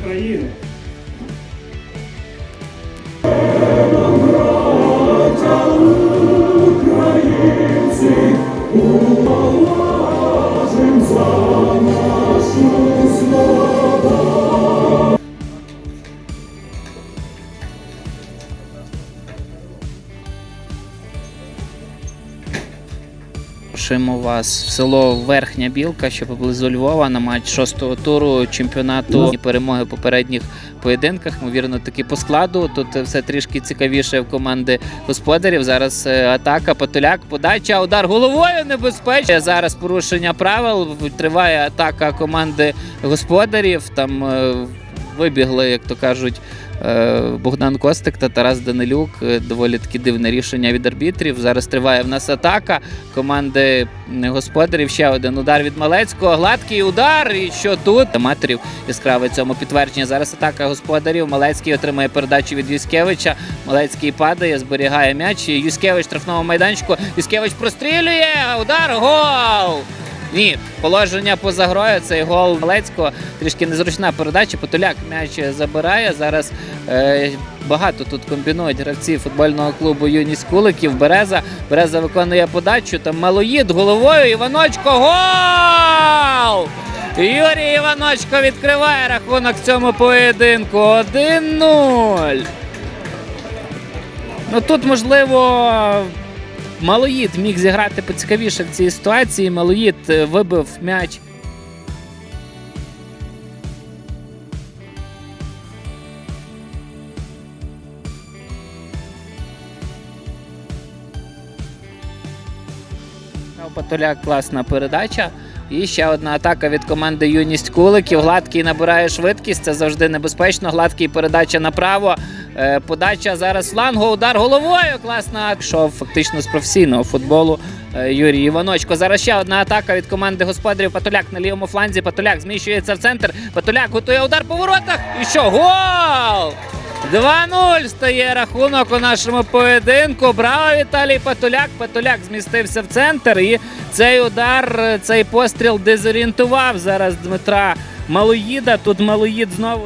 України. Запрошуємо вас в село Верхня Білка, що поблизу Львова, на матч шостого туру чемпіонату і перемоги в попередніх поєдинках. Ймовірно, таки по складу. Тут все трішки цікавіше в команди господарів. Зараз е, атака, Потоляк, подача, удар головою небезпечно. Зараз порушення правил. Триває атака команди господарів. Там е, вибігли, як то кажуть. Е, Богдан Костик та Тарас Данилюк. Е, Доволі таки дивне рішення від арбітрів. Зараз триває в нас атака команди господарів. Ще один удар від Малецького. Гладкий удар. І що тут? Аматорів яскраве цьому підтвердження. Зараз атака господарів. Малецький отримує передачу від Юськевича. Малецький падає, зберігає м'яч. Юськевич в штрафному майданчику. Юськевич прострілює. Удар. Гол! Ні, положення поза грою. Цей гол Малецького. Трішки незручна передача. Потоляк м'яч забирає. Зараз е, багато тут комбінують гравці футбольного клубу Юність Куликів. Береза. Береза виконує подачу. Там малоїд головою. Іваночко. Гол! Юрій Іваночко відкриває рахунок цьому поєдинку. 1-0. Ну тут можливо. Малоїд міг зіграти поцікавіше в цій ситуації. Малоїд е, вибив м'яч. Патоляк класна передача. І ще одна атака від команди Юність Куликів. Гладкий набирає швидкість. Це завжди небезпечно. Гладкий передача направо. Е, Подача зараз флангу. Удар головою. Класна йшов фактично з професійного футболу. е, Юрій Іваночко. Зараз ще одна атака від команди господарів. Патоляк на лівому фланзі. Патоляк зміщується в центр. Патоляк готує удар по воротах. І що? Гол! 2-0 стає рахунок у нашому поєдинку. Браво, Віталій Патоляк. Патоляк змістився в центр. І цей удар, цей постріл дезорієнтував зараз Дмитра Малоїда. Тут Малоїд знову.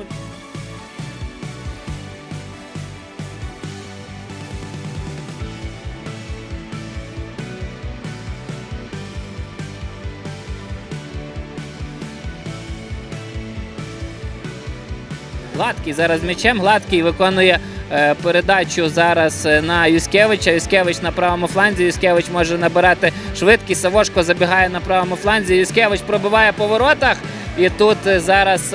Гладкий зараз м'ячем. Гладкий виконує е, передачу зараз е, на Юськевича. Юськевич на правому фланзі. Юськевич може набирати швидкість. Савошко забігає на правому фланзі. Юськевич пробиває по воротах. І тут е, зараз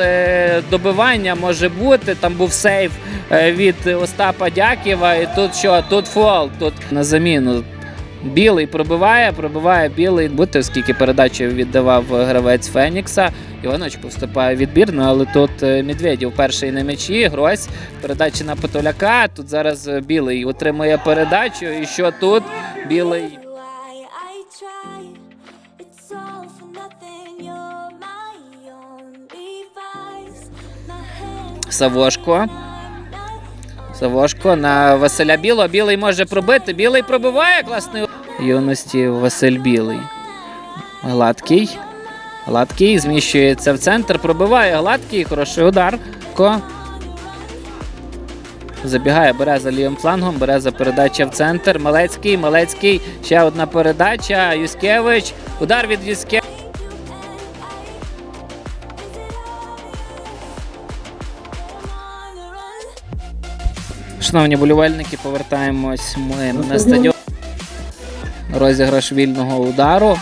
добивання може бути. Там був сейв е, від Остапа Дяківа. І тут що? Тут фол. Тут на заміну. Білий пробиває, пробиває білий. Бути, оскільки передачу віддавав гравець Фенікса. Іваночко вступає відбірно, але тут е, Медведєв перший на м'ячі. Грось. Передача на Потоляка. Тут зараз е, білий отримує передачу. І що тут? Білий. Савошко. Савошко на Василя Білого. Білий може пробити. Білий пробиває класний юності Василь Білий. Гладкий. Гладкий зміщується в центр. Пробиває гладкий. Хороший удар. Ко. Забігає Береза лівим флангом. Береза передача в центр. Малецький. Малецький. Ще одна передача. Юськевич. Удар від run. Шановні болівальники, повертаємось ми на стадіон. Розіграш вільного удару.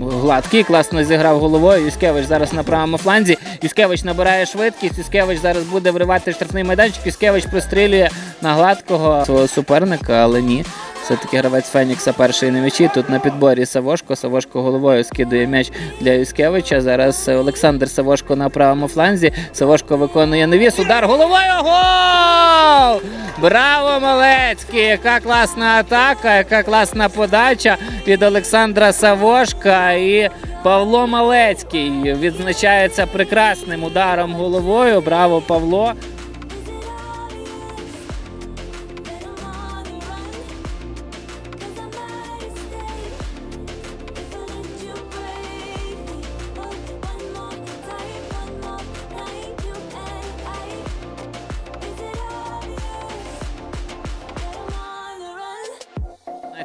Гладкий класно зіграв головою. Юскевич зараз на правому фланзі. Юскевич набирає швидкість. Юскевич зараз буде вривати штрафний майданчик. Юскевич прострілює на гладкого свого суперника, але ні. Все-таки гравець Фенікса перший на м'ячі. Тут на підборі Савошко. Савошко головою скидує м'яч для Юськевича. Зараз Олександр Савошко на правому фланзі. Савошко виконує навіс. Удар головою. Гол! Браво, Малецький! Яка класна атака, яка класна подача від Олександра Савошка. І Павло Малецький відзначається прекрасним ударом головою. Браво, Павло!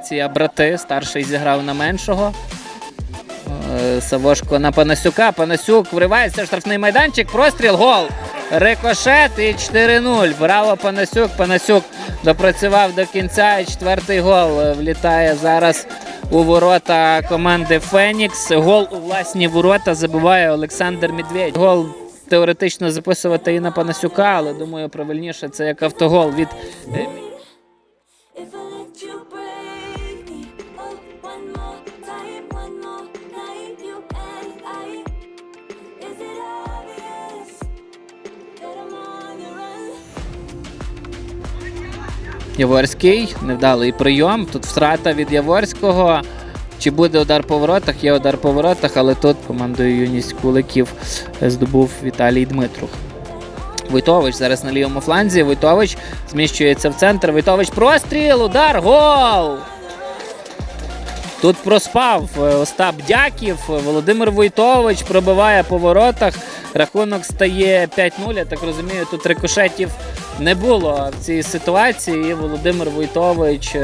Ситуація брати. Старший зіграв на меншого. Е, Савошко на Панасюка. Панасюк вривається в штрафний майданчик. Простріл, гол. Рикошет і 4-0. Браво, Панасюк. Панасюк допрацював до кінця. І четвертий гол е, влітає зараз у ворота команди Фенікс. Гол у власні ворота забиває Олександр Медведь. Гол теоретично записувати і на Панасюка, але думаю, правильніше це як автогол від Яворський, невдалий прийом. Тут втрата від Яворського. Чи буде удар по воротах? Є удар по воротах, але тут командою юність куликів здобув Віталій Дмитрук. Войтович зараз на лівому фланзі. Войтович зміщується в центр. Войтович простріл, удар, гол! Тут проспав е, Остап Дяків. Володимир Войтович пробиває по воротах. Рахунок стає 5-0. Я так розумію, тут рикошетів не було в цій ситуації. І Володимир Войтович.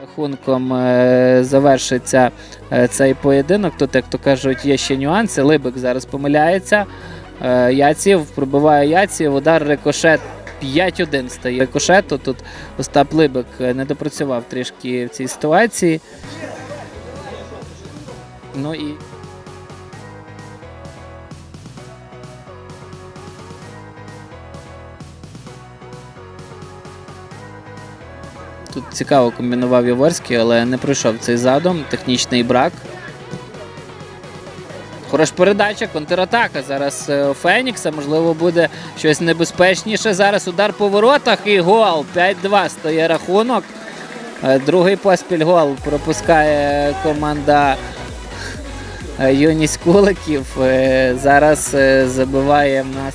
Рахунком е, завершиться е, цей поєдинок. Тут, як то кажуть, є ще нюанси. Либик зараз помиляється. Е, Яців пробиває Яців, удар рикошет 5-1 стає. Рикошету тут Остап Либик не допрацював трішки в цій ситуації. Ну і Тут цікаво комбінував Яворський, але не пройшов цей задум. Технічний брак. Хороша передача, контратака. Зараз е, Фенікса. Можливо, буде щось небезпечніше. Зараз удар по воротах і гол. 5-2 стає рахунок. Е, Другий поспіль гол пропускає команда е, Юність Куликів. Зараз забиває в нас.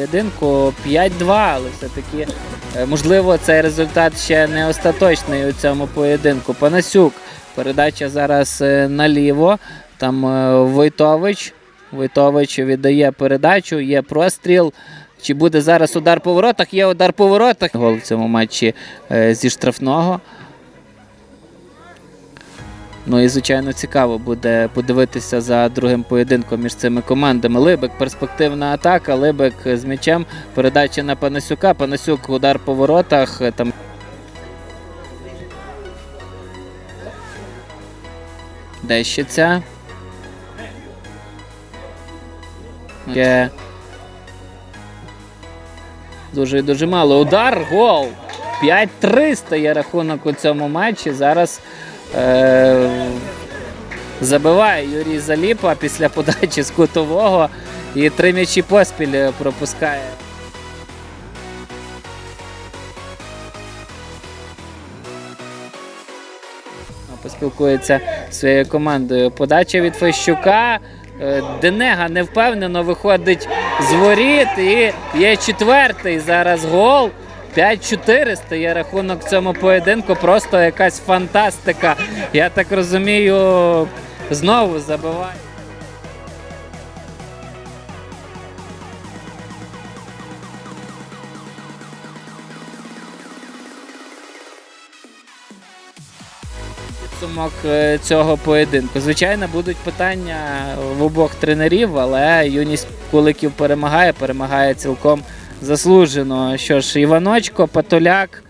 Поєдинку 5-2, але все-таки е, можливо цей результат ще не остаточний у цьому поєдинку. Панасюк. Передача зараз е, наліво. Там е, Войтович. Войтович віддає передачу, є простріл. Чи буде зараз удар по воротах? Є удар по воротах. Гол в цьому матчі зі штрафного. Ну і звичайно цікаво буде подивитися за другим поєдинком між цими командами. Либик перспективна атака. Либик з м'ячем. Передача на Панасюка. Панасюк удар по воротах. Там Дещиця. Є Дуже і дуже мало. Удар, гол. 5-3 стає рахунок у цьому матчі. Зараз забиває Юрій Заліпа після подачі з кутового. І три м'ячі поспіль е, пропускає. Поспілкується своєю командою. Подача від Фещука. Е, Денега невпевнено виходить з воріт і є четвертий зараз гол. 5-4 стає рахунок цьому поєдинку. Просто якась фантастика. Я так розумію, знову забиває. Підсумок е, цього поєдинку. Звичайно, будуть питання в обох тренерів, але юність куликів перемагає, перемагає цілком заслужено. Що ж, Іваночко, Патоляк,